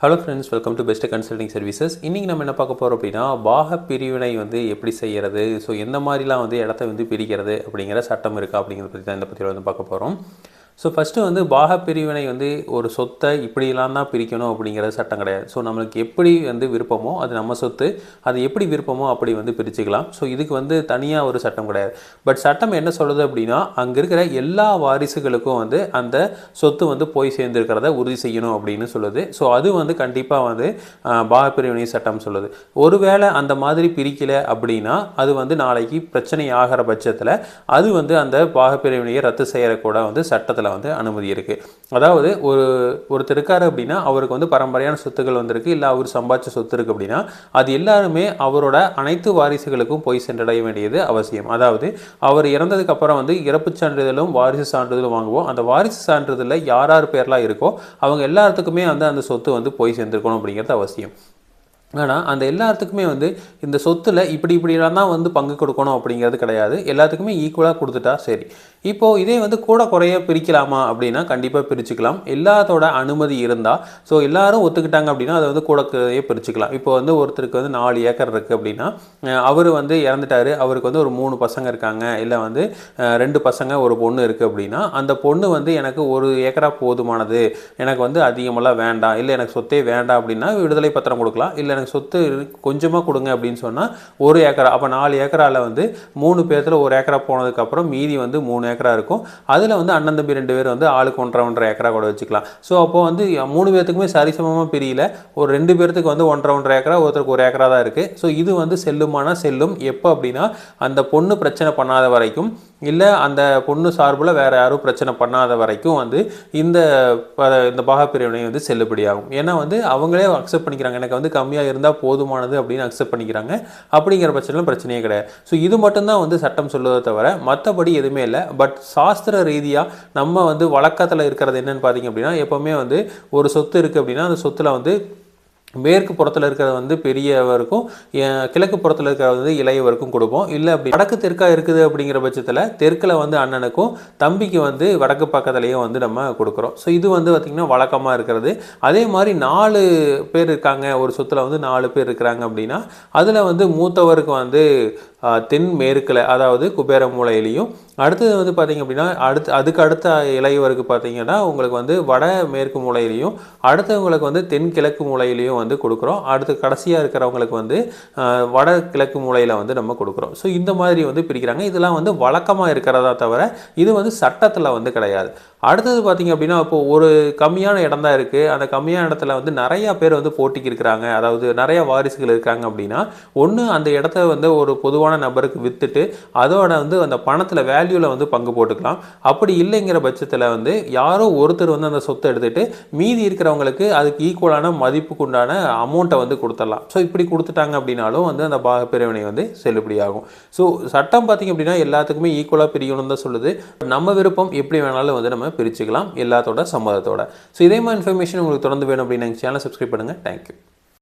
Hello friends welcome to best consulting services இன்றைக்கி நம்ம என்ன பார்க்க போகிறோம் அப்படின்னா பாக பிரிவினை வந்து எப்படி செய்கிறது ஸோ எந்த மாதிரிலாம் வந்து இடத்த வந்து பிரிக்கிறது அப்படிங்கிற சட்டம் இருக்கா அப்படிங்கிறத பற்றி தான் இந்த பற்றியில் வந்து பார்க்க போகிறோம் ஸோ ஃபஸ்ட்டு வந்து பாக பிரிவினை வந்து ஒரு சொத்தை இப்படிலாம் தான் பிரிக்கணும் அப்படிங்கிறது சட்டம் கிடையாது. ஸோ நம்மளுக்கு எப்படி வந்து விருப்பமோ அது நம்ம சொத்து அது எப்படி விருப்பமோ அப்படி வந்து பிரிச்சுக்கலாம். ஸோ இதுக்கு வந்து தனியாக ஒரு சட்டம் கிடையாது. பட் சட்டம் என்ன சொல்கிறது அப்படின்னா அங்கே இருக்கிற எல்லா வாரிசுகளுக்கும் வந்து அந்த சொத்து வந்து போய் சேர்ந்துருக்கிறத உறுதி செய்யணும் அப்படின்னு சொல்லுது. ஸோ அது வந்து கண்டிப்பாக வந்து பாக பிரிவினை சட்டம் சொல்லுது. ஒருவேளை அந்த மாதிரி பிரிக்கல அப்படின்னா அது வந்து நாளைக்கு பிரச்சனை ஆகிற பட்சத்தில் அது வந்து அந்த பாக பிரிவினையை ரத்து செய்யக்கூட வந்து சட்டத்தில் வந்து அனுமதி இருக்குது அதாவது ஒரு ஒருத்தர் இருக்கார் அப்படின்னா அவருக்கு வந்து பரம்பரையான சொத்துக்கள் வந்திருக்கு. இல்லை அவர் சம்பாதிச்ச சொத்து இருக்குது அப்படின்னா அது எல்லாருமே அவரோட அனைத்து வாரிசுகளுக்கும் போய் சென்றடைய வேண்டியது அவசியம். அதாவது அவர் இறந்ததுக்கு அப்புறம் வந்து இறப்புச் சான்றிதழும் வாரிசு சான்றிதழும் வாங்குவோம். அந்த வாரிசு சான்றிதழில் யார் யார் பேர்லாம் இருக்கோ அவங்க எல்லாத்துக்குமே வந்து அந்த சொத்து வந்து போய் சேர்ந்துருக்கணும் அப்படிங்கிறது அவசியம். ஆனால் அந்த எல்லாத்துக்குமே வந்து இந்த சொத்துல இப்படி இப்படிலாம் தான் வந்து பங்கு கொடுக்கணும் அப்படிங்கிறது கிடையாது. எல்லாத்துக்குமே ஈக்குவலாக கொடுத்துட்டா சரி. இப்போது இதே வந்து கூட குறைய பிரிக்கலாமா அப்படின்னா கண்டிப்பாக பிரிச்சுக்கலாம். எல்லாத்தோட அனுமதி இருந்தால் ஸோ எல்லாரும் ஒத்துக்கிட்டாங்க அப்படின்னா அதை வந்து கூட குறைய பிரிச்சுக்கலாம். இப்போ வந்து ஒருத்தருக்கு வந்து நாலு ஏக்கர் இருக்குது அப்படின்னா அவர் வந்து இறந்துட்டாரு. அவருக்கு வந்து ஒரு மூணு பசங்க இருக்காங்க. இல்லை வந்து ரெண்டு பசங்க ஒரு பொண்ணு இருக்குது அப்படின்னா அந்த பொண்ணு வந்து எனக்கு ஒரு ஏக்கரா போதுமானது. எனக்கு வந்து அதிகமெல்லாம் வேண்டாம். இல்லை எனக்கு சொத்தே வேண்டாம் அப்படின்னா விடுதலை பத்திரம் கொடுக்கலாம். இல்லை எனக்கு சொத்து கொஞ்சமாக கொடுங்க அப்படின்னு சொன்னால் ஒரு ஏக்கரா அப்போ நாலு ஏக்கராவில் வந்து மூணு பேர்த்தில் ஒரு ஏக்கரா போனதுக்கப்புறம் மீதி வந்து மூணு ஏக்கர் ஏக்கரா இருக்கும். அதில் வந்து அண்ணன் தம்பி ரெண்டு பேர் வந்து ஆளுக்கு ஒன்றரை ஒன்றரை ஏக்கரா கூட வச்சுக்கலாம். ஸோ அப்போ வந்து மூணு பேர்த்துக்குமே சரிசமமாக பிரியல. ஒரு ரெண்டு பேர்த்துக்கு வந்து ஒன்றரை ஒன்றரை ஏக்கரா ஒருத்தருக்கு ஒரு ஏக்கரா தான் இருக்குது ஸோ இது வந்து செல்லுமானா செல்லும். எப்போ அப்படின்னா அந்த பொண்ணு பிரச்சனை பண்ணாத வரைக்கும் இல்லை அந்த பொண்ணு சார்பில் வேறு யாரும் பிரச்சனை பண்ணாத வரைக்கும் வந்து இந்த ப- இந்த பாகப்பிரிவினை வந்து செல்லுபடியாகும். ஏன்னா வந்து அவங்களே அக்செப்ட் பண்ணிக்கிறாங்க. எனக்கு வந்து கம்மியாக இருந்தால் போதுமானது அப்படின்னு அக்செப்ட் பண்ணிக்கிறாங்க. அப்படிங்கிற பட்சத்தில் பிரச்சனையே கிடையாது. ஸோ இது மட்டும்தான் வந்து சட்டம் சொல்லுவதை தவிர மற்றபடி எதுவுமே இல்லை. பட் சாஸ்திர ரீதியாக நம்ம வந்து வழக்கத்தில் இருக்கிறது என்னன்னு பார்த்தீங்க அப்படின்னா எப்போவுமே வந்து ஒரு சொத்து இருக்குது அப்படின்னா அந்த சொத்துல வந்து மேற்கு புறத்தில் இருக்கிறது வந்து பெரியவருக்கும் கிழக்கு புறத்தில் இருக்கிறது வந்து இளையவருக்கும் கொடுப்போம். இல்லை அப்படி வடக்கு தெற்காக இருக்குது அப்படிங்கிற பட்சத்தில் தெற்கில் வந்து அண்ணனுக்கும் தம்பிக்கு வந்து வடக்கு பக்கத்துலேயும் வந்து நம்ம கொடுக்குறோம். ஸோ இது வந்து பார்த்திங்கன்னா வழக்கமாக இருக்கிறது. அதே மாதிரி நாலு பேர் இருக்காங்க. ஒரு சொத்தில் வந்து நாலு பேர் இருக்கிறாங்க அப்படின்னா அதில் வந்து மூத்தவருக்கு வந்து தென் மேற்கில் அதாவது குபேர மூலையிலையும் அடுத்தது வந்து பார்த்திங்க அப்படின்னா அடுத்து அதுக்கு அடுத்த இளையவருக்கு பார்த்தீங்கன்னா உங்களுக்கு வந்து வட மேற்கு மூலையிலையும் அடுத்தவங்களுக்கு வந்து தென்கிழக்கு மூலையிலையும் வந்து கொடுக்குறோம். அடுத்து கடைசியாக இருக்கிறவங்களுக்கு வந்து வட கிழக்கு மூலையில் வந்து நம்ம கொடுக்குறோம். ஸோ இந்த மாதிரி வந்து பிரிக்கிறாங்க. இதெல்லாம் வந்து வழக்கமாக இருக்கிறதா தவிர இது வந்து சட்டத்தில் வந்து கிடையாது. அடுத்தது பார்த்திங்க அப்படின்னா இப்போ ஒரு கம்மியான இடம் தான் இருக்குது அந்த கம்மியான இடத்துல வந்து நிறையா பேர் வந்து போட்டிக்கு இருக்கிறாங்க. அதாவது நிறையா வாரிசுகள் இருக்காங்க அப்படின்னா ஒன்று அந்த இடத்த வந்து ஒரு பொதுவான நபருக்கு விற்றுட்டு அதோட வந்து அந்த பணத்தில் வேல்யூவில் வந்து பங்கு போட்டுக்கலாம். அப்படி இல்லைங்கிற பட்சத்தில் வந்து யாரோ ஒருத்தர் வந்து அந்த சொத்தை எடுத்துகிட்டு மீதி இருக்கிறவங்களுக்கு அதுக்கு ஈக்குவலான மதிப்புக்கு உண்டான அமௌண்ட்டை வந்து கொடுத்துடலாம். ஸோ இப்படி கொடுத்துட்டாங்க அப்படின்னாலும் வந்து அந்த பாக பிரிவினை வந்து செல்லுபடியாகும். ஸோ சட்டம் பார்த்தீங்க அப்படின்னா எல்லாத்துக்குமே ஈக்குவலாக பிரிக்கணும் தான் சொல்லுது. நம்ம விருப்பம் எப்படி வேணாலும் வந்து நம்ம பிரிச்சுக்கலாம் எல்லாத்தோட சம்மதத்தோட. ஸோ இதே மாதிரி இன்ஃபர்மேஷன் உங்களுக்கு தொடர்ந்து வேணும் அப்படின்னு சேனல் சப்ஸ்கிரைப் பண்ணுங்கள் தேங்க்யூ